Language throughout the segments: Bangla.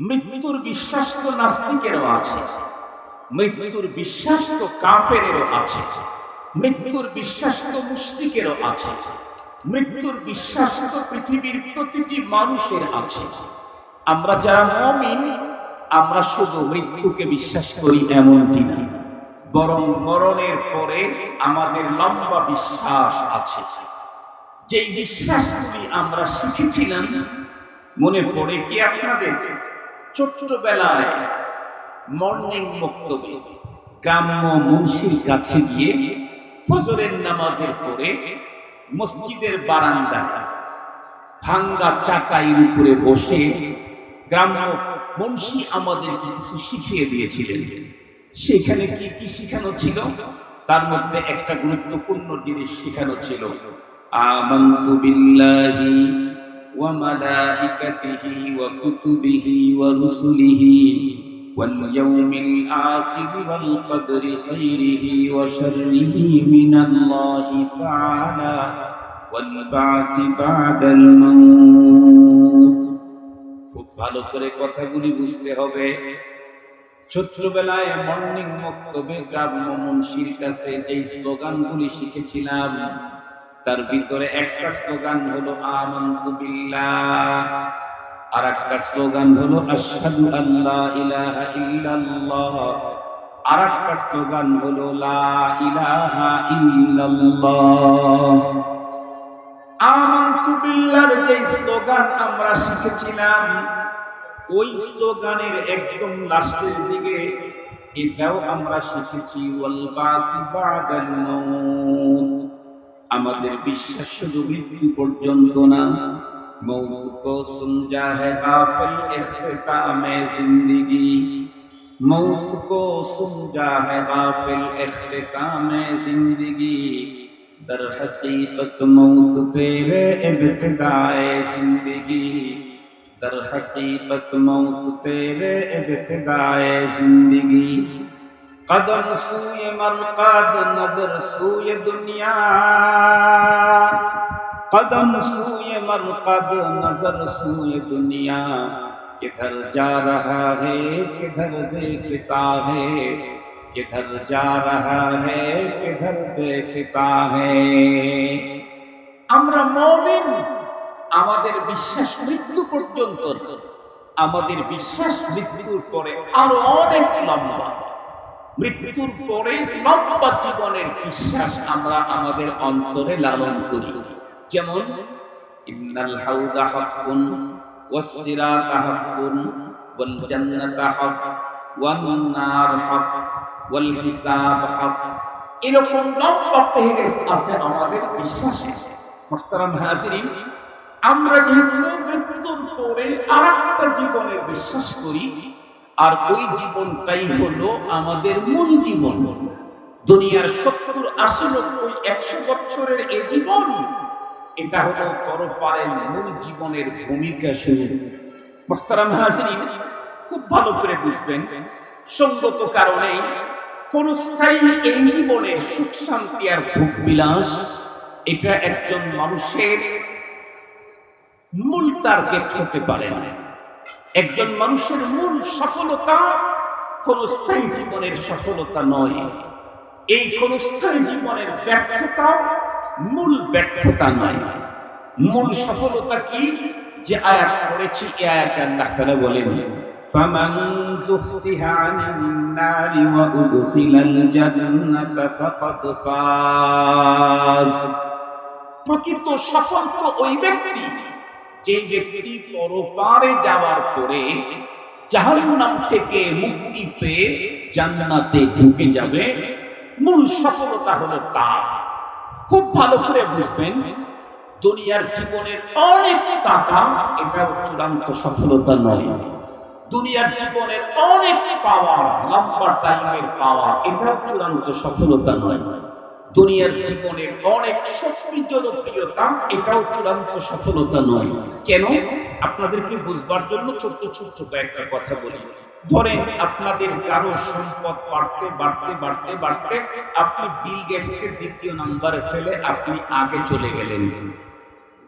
মৃত্যুর বিশ্বাস তো নাস্তিকেরও আছে। মৃত্যুর বিশ্বাস তো কাফেরেরও আছে। মৃত্যুর বিশ্বাস তো মুস্তিকেরও আছে। মৃত্যুর বিশ্বাস তো পৃথিবীর প্রতিটি মানুষের আছে। আমরা যারা মমিন, আমরা শুধু মৃত্যুকে বিশ্বাস করি এমনটি না। বরং মরণের পরে আমাদের লম্বা বিশ্বাস আছে। যেই বিশ্বাসগুলি আমরা শিখেছিলাম, মনে পড়ে কি আপনাদের? ছোট্টবেলায় মর্নিং বক্তব্যে গ্রাম্য মুন্সির কাছে গিয়ে ফজরের নামাজের পরে মসজিদের বারান্দায় ভাঙ্গা চাটাইয়ের উপরে বসে গ্রাম্য মুন্সি আমাদেরকে কিছু শিখিয়ে দিয়েছিলেন। সেখানে কি কি শিখানো ছিল? তার মধ্যে একটা গুরুত্বপূর্ণ জিনিস শেখানো ছিল। আমান্তু ওয়া মালাইকাতিহি ওয়া কুতুবিহি ওয়া রুসুলিহি واليوم الآخر والقدر خيره وشره من الله تعالى والبعث بعد الموت খুব ভালো করে কথাগুলি বুঝতে হবে ছোট্টবেলায় মর্নিং মক্তবে গ্রাম্য মুন্সির কাছে যেই স্লোগানগুলি শিখেছিলাম তার ভিতরে একটা স্লোগান হলো, আমন্তু আর একটা স্লোগান হলো আল্লাহ ইলাহা আর একটা স্লোগান হলো, লা ইলাহা যে স্লোগান আমরা শিখেছিলাম, ওই স্লোগানের একদম লাস্টের দিকে এটাও আমরা শিখেছি, ওয়াল বাকি আমাদের বিশ্বাস শুধু মৃত্যু পর্যন্ত না। موت کو سمجھا ہے غافل اختتام زندگی موت کو سمجھا ہے غافل اختتام زندگی در حقیقت موت تیرے ابتدائے زندگی در حقیقت موت تیرے ابتدائے زندگی قدم سوئے مرقد نظر سوئے دنیا قدم سوئے مرقد نظر سوئے دنیا کدھر جا رہا ہے کدھر دیکھتا ہے کدھر جا رہا ہے کدھر دیکھتا ہے আমরা মমিন আমাদের বিশ্বাস মৃত্যু পর্যন্ত আমাদের বিশ্বাস মৃত্যুর পরে আরও অনেক লম্বা মৃত্যুর পরে লম্বা জীবনের বিশ্বাস আমরা আমাদের অন্তরে লালন করি যেমন ইন্নাল হাউদা হাক্কুন والصراط حق والجنة حق والنار حق والحساب حق এরকম লম্বা ফেহরিস্ত আছে আমাদের বিশ্বাসে মোহতারাম হাজিরিন আমরা যেহেতু মৃত্যুর পরে আর একটা জীবনের বিশ্বাস করি আর ওই জীবনটাই হলো আমাদের মূল জীবন। দুনিয়ার সত্তর আশি নব্বই একশো বছরের এই জীবন, এটা হলো পরপারের মূল জীবনের ভূমিকা শুরু। খুব ভালো করে বুঝবেন। সঙ্গত কারণে কোন স্থায়ী এই জীবনের সুখ, শান্তি আর ভোগ বিলাস, এটা একজন মানুষের মূল টার্গেট হতে পারে না। একজন মানুষের মূল সফলতা কোন স্থায়ী জীবনের সফলতা নয় এই কোন স্থায়ী জীবনের ব্যর্থতা মূল ব্যর্থতা নয় মূল সফলতা কি যে আয়াত পড়েছি এই আয়াতে আল্লাহ তাআলা বলেন فمن زحزح عن النار وأدخل الجنة فقد فاز প্রকৃত সফল তো ওই ব্যক্তি যে ব্যক্তি পরপারে যাওয়ার পরে জাহান্নাম থেকে মুক্তি পেয়ে জান্নাতে ঢুকে যাবে, মূল সফলতা হলো তার। খুব ভালো করে বুঝবেন, দুনিয়ার জীবনের অনেক টাকা এটাও চূড়ান্ত সফলতা নয়। দুনিয়ার জীবনের অনেক পাওয়ার, লম্বা টাইমের পাওয়ার, এটাও চূড়ান্ত সফলতা নয়। দুনিয়ার জীবনের অনেক শক্তি, জনপ্রিয়তা, এটাও চূড়ান্ত সফলতা নয়। কেন? আপনাদেরকে বুঝবার জন্য ছোট্ট ছোট্ট কয়েকটা কথা বলি। ধরেন, আপনাদের কারও সম্পদ বাড়তে বাড়তে বাড়তে বাড়তে আপনি বিল গেটসকে দ্বিতীয় নম্বরে ফেলে আপনি আগে চলে গেলেন।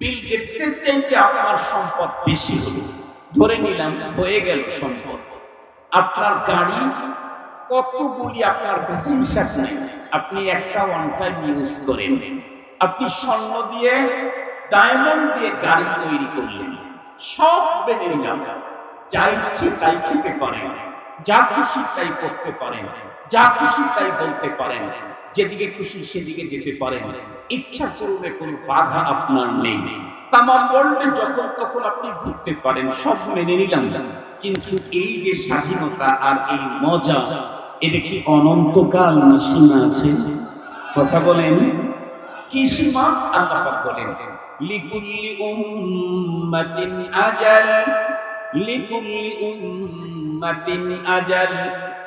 বিল গেটসের চাইতে আপনার সম্পদ বেশি হলো ধরে নিলাম, হয়ে গেল সম্পদ। আপনার গাড়ি কতগুলি আপনার কাছে হিসাব নেই? আপনি একটা ওয়ান টাইম ইউজ করেন। আপনি স্বর্ণ দিয়ে ডায়মন্ড দিয়ে গাড়ি তৈরি করলেন। সব মেনে নিলাম। যা ইচ্ছে তাই খেতে পারেন। যা খুশি তাই করতে পারেন। যা খুশি তাই বলতে পারেন। যেদিকে খুশি সেদিকে যেতে পারেন। ইচ্ছা করলে কোনো বাধা আপনার নেই। তামাম ওয়ার্ল্ডে যখন তখন আপনি ঘুরতে পারেন, সব মেনে নিলাম। কিন্তু এই যে স্বাধীনতা আর এই মজা এটা কি অনন্তকাল না সীমা আছে কথা বলেন কি সীমা আল্লাহ পাক বলেন লিকুল্লি উম্মাতিন আজাল লিকুল্লি উম্মাতিন আজাল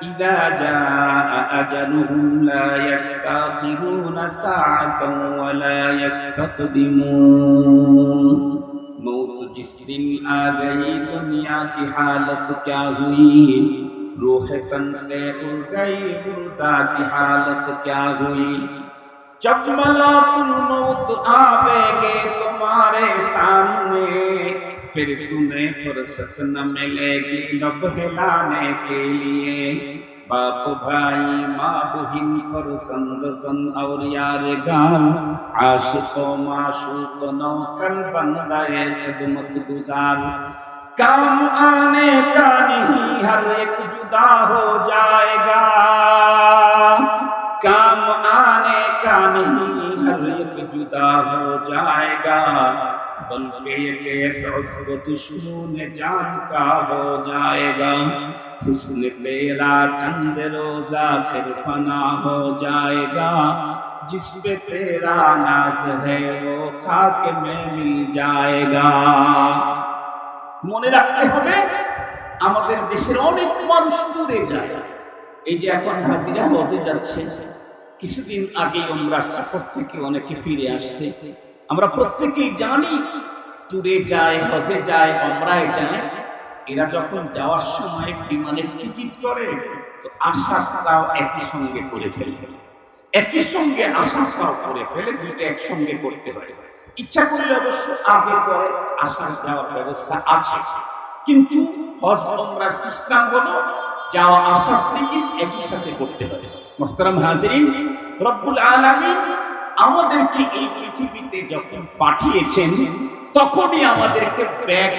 ইযা জাআ আজালুহুম লা ইস্তাখিরুনা সাআতান ওয়া লা ইস্তাকদিমুন मौत जिस दिन आ गई दुनिया की हालत क्या हुई روح تن سے اڑ گئی، مردہ کی حالت کیا ہوئی؟ چکملا تم موت آوے گے تمہارے سامنے، پھر تمہیں فرصت نہ ملے گی لب ہلانے کے لیے۔ باپ بھائی، ماں، بہن، فرزند، زن اور یار گان عاشق و معشوق نوکر بن گئے، خدمت گزار۔ کام آنے کا نہیں، ہر ایک جدا ہو جائے گا۔ کام آنے کا نہیں، ہر ایک جدا ہو جائے گا۔ بلکہ دشمن جان کا ہو جائے گا۔ حسن پیرا چند روزہ پھر فنا ہو جائے گا۔ جس پہ تیرا ناز ہے وہ خاک میں مل جائے گا۔ মনে রাখতে হবে, আমাদের দেশের অনেক মানুষ দূরে যায়। এই যে এখন হাজিরা হজে যাচ্ছে, কিছুদিন আগে আমরা সফর থেকে অনেকে ফিরে আসছে। আমরা প্রত্যেকেই জানি, ট্যুরে যায়, হজে যায়, অমরায় যায়, এরা যখন যাওয়ার সময় বিমানের টিকিট করে, তো আসাটাও একই সঙ্গে করে ফেলে। একই সঙ্গে আসাটাও করে ফেলে, দুইটা একসঙ্গে করতে হয়। ইচ্ছা করলে অবশ্য আগে পরে আসার যাওয়ার ব্যবস্থা আছে। কিন্তু হজ ওমরার সিস্টেম হলো যাওয়া, আসার টিকিট একই সাথে করতে হবে। মোহতারাম হাজিরিন, রব্বুল আলামিন আমাদেরকে এই পৃথিবীতে যখন পাঠিয়েছেন, তখনই আমাদেরকে ব্যাগ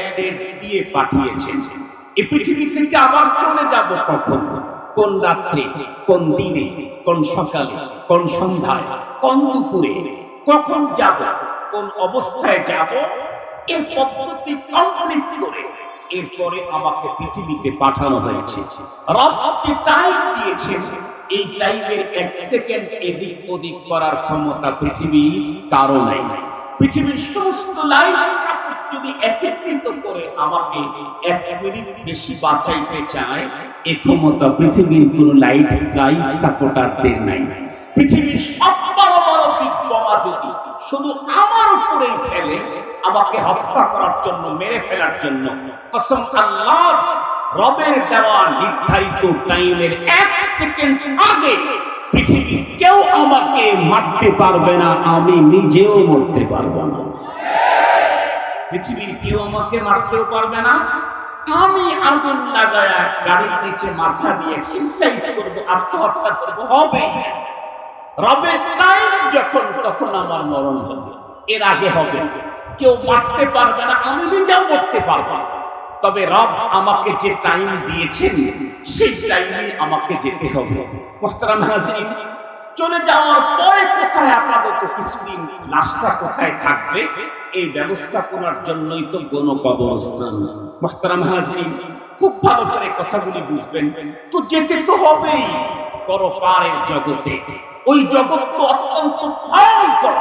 দিয়ে পাঠিয়েছেন। এই পৃথিবী থেকে আবার চলে যাব কখন? কোন রাত্রে? কোন দিনে? কোন সকালে? কোন সন্ধ্যায়? কোন দুপুরে? কখন যাব? কোন অবস্থায় যাব এর পদ্ধতি কমপ্লিট করে এরপরে আমাকে পৃথিবীতে পাঠানো হয়েছে। রব যে টাইম দিয়েছে এই টাইমের এক সেকেন্ড এদিক ওদিক করার ক্ষমতা পৃথিবীর কারও নাই। পৃথিবীর সমস্ত লাইফ যদি একত্রিত করে আমাকে এক মিনিট বেশি বাঁচাইতে চায়, এ ক্ষমতা পৃথিবীর কোন লাইট লাইফ সাপোর্টারদের নাই। পৃথিবীর সব বড় বড় বিগ যদি শুধু আমার উপরেই ফেলে আমাকে হত্যা করার জন্য, মেরে ফেলার জন্য। কসম আল্লাহ, রবের দেওয়া নির্ধারিত টাইমের এক সেকেন্ড আগে পৃথিবীর কেউ আমাকে মারতে পারবে না, আমি নিজেও মরতে পারব না। পৃথিবীর কেউ আমাকে মারতেও পারবে না। আমি আগুন লাগায়া গাড়ির নিচে মাথা দিয়ে সুইসাইড করব, আত্মহত্যা করব, হবে। রবের টাইম যখন, তখন আমার মরণ হবে। এর আগে হবে। কেউ মারতে পারবে না, আমি নিজেও মরতে পারব তবে রব আমাকে যে টাইম দিয়েছেন, সেই টাইমে আমাকে যেতে হবে। হাজির চলে যাওয়ার পরে কোথায় আপাতত কিছুদিন লাশটা কোথায় থাকবে, এই ব্যবস্থাপনার জন্যই তো গণ কবরস্থান মোহতারাম হাজির খুব ভালো করে কথাগুলি বুঝবেন। তো যেতে তো হবেই পরপারের জগতে। ওই জগৎ তো অত্যন্ত ভয়ঙ্কর।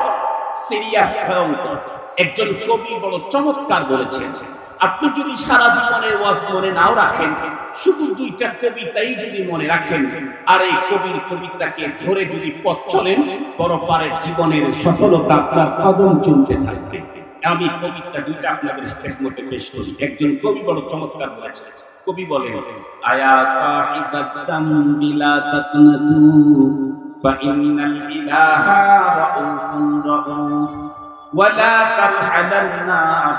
সিরিয়াস, ভয়ঙ্কর। একজন কবি বড় চমৎকার বলেছেন, আপনি যদি সারা জীবনের ওয়াজ মনে নাও রাখেন, শুধু দুইটা কবিতাই যদি মনে রাখেন, আর এই কবির কবিতাকে ধরে যদি পথ চলেন, পরপারের জীবনের সফলতা আপনার কদম চলতে থাকবে। আমি কবিতা দুইটা আপনাদের খেদমতে পেশ করি। একজন কবি বড় চমৎকার বলেছেন, কবি বলেন, আয়া সাহিবাতাম বিলা তাকনাতু فإن الإله رؤوف رؤوف ولا ترحلن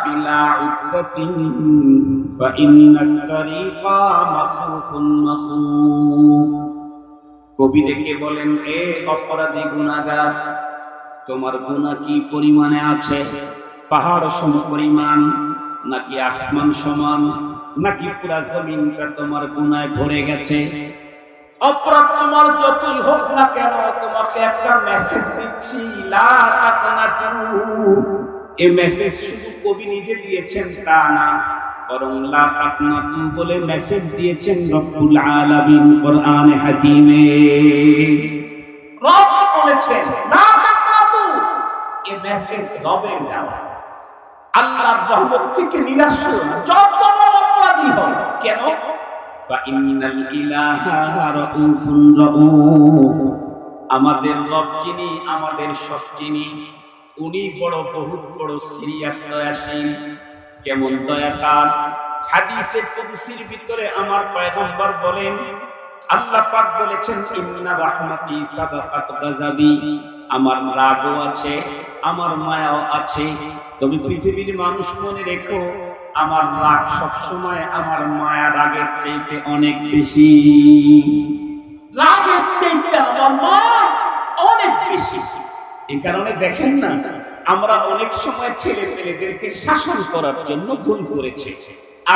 بلا عدة فإن الطريق مخوف مخوف কবি ডেকে বলেন এ অপরাধী গুণাগার তোমার গুণা কি পরিমাণে আছে পাহাড় সম পরিমাণ নাকি আসমান সমান নাকি পুরা জমিনটা তোমার গুনায় ভরে গেছে অপরাধ তোমার যতই হোক না কেন, তোমাকে একটা মেসেজ দিচ্ছি এই মেসেজ শুধু কবি নিজে দিয়েছেন, তা না, বরং তাকানাতু বলে মেসেজ দিয়েছেন রব্বুল আলামিন কোরআনে হাকিমে। রব বলেছেন, লা তাকানাতু এই মেসেজ রবের দেওয়া। আল্লাহর রহমত থেকে নিরাশ হও, কেন? আমাদের রব যিনি, আমাদের সব যিনি, উনি বড় বহুত বড় সিরিয়াস দয়াশীল। কেমন দয়া তার হাদিসে কুদসির ভিতরে আমার পয়গম্বর বলেন, আল্লাহ পাক বলেছেন, ইন্না রাহমাতি সাবাকাত গাযাবি। আমার রাগও আছে, আমার মায়াও আছে। তবে পৃথিবীর মানুষ মনে রেখো আমার রাগ সব সময় আমার মায়া রাগের চাইতে অনেক বেশি। রাগের চাইতে আমার মা অনেক বেশি। এই কারণে দেখেন না, আমরা অনেক সময় ছেলে মেয়েদেরকে শাসন করার জন্য ভুল করেছি।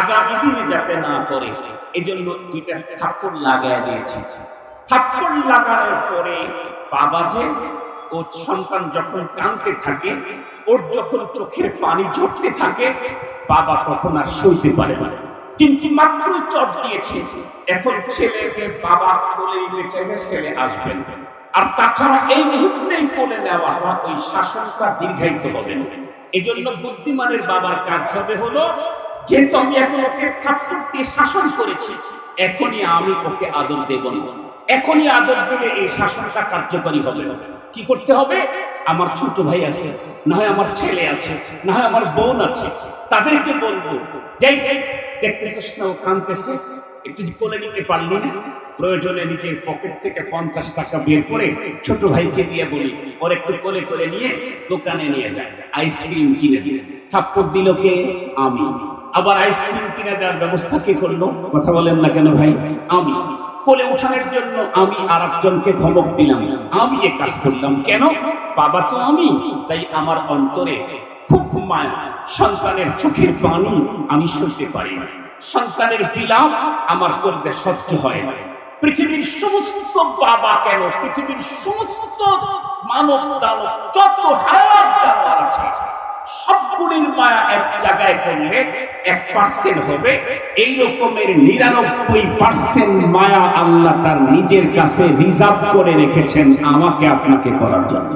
আগামী দিনে যাতে না করে, এজন্য দুইটা থাপ্পড় লাগায় দিয়েছি। থাপ্পড় লাগানোর পরে বাবা যে ও সন্তান যখন কাঁদতে থাকে, ওর যখন চোখের পানি ঝরতে থাকে বাবা তখন আর সইতে পারে না। কিন্তু মাত্র চট দিয়েছে। এখন ছেলেকে বাবা বলে নিতে চাইলে ছেলে আসবেন আর তাছাড়া এই মুহূর্তেই বলে নেওয়া হয়, ওই শাসনটা দীর্ঘায়িত হবে। না জন্য বুদ্ধিমানের বাবার কাজ হবে হলো, যেহেতু আমি এখন ওকে থাপ্পড় দিয়ে শাসন করেছি, এখনই আমি ওকে আদর দেব এখনই আদর দিলে এই শাসনটা কার্যকরী হবে। কি করতে হবে? আমার ছোট ভাই আছে, না হয় আমার ছেলে আছে, না হয় আমার বোন আছে, তাদেরকে বলব, যাই যাই, দেখতেছিস না ও কাঁদতেছে? একটু কোলে নিতে পারলি না? প্রয়োজনে নিজের পকেট থেকে পঞ্চাশ টাকা বের করে ছোট ভাইকে দিয়ে বলি, ওর একটু কোলে করে নিয়ে দোকানে নিয়ে যায় আইসক্রিম কিনে দিলে থাপ্পড় দিল কে? আমি। আবার আইসক্রিম কিনে দেওয়ার ব্যবস্থা কে করল? কথা বলেন না কেন ভাই? আমি। কোলে উঠানোর জন্য আমি আর একজনকে ধমক দিলাম। আমি এ কাজ করলাম কেন? বাবা তো আমি, তাই আমার অন্তরে খুব মায়া। সন্তানের চোখের পানি আমি সইতে পারি না। সন্তানের বিলাপ আমার করতে সহ্য হয় না। পৃথিবীর সমস্ত বাবা কেন? পৃথিবীর সমস্ত মানব দানব, যত হায়াত জানোয়ার আছে সবগুলির মায়া এক জায়গায় করলে এক পার্সেন্ট হবে। এই রকমের নিরানব্বই পার্সেন্ট মায়া আল্লাহ তার নিজের কাছে রিজার্ভ করে রেখেছেন আমাকে আপনাকে করার জন্য।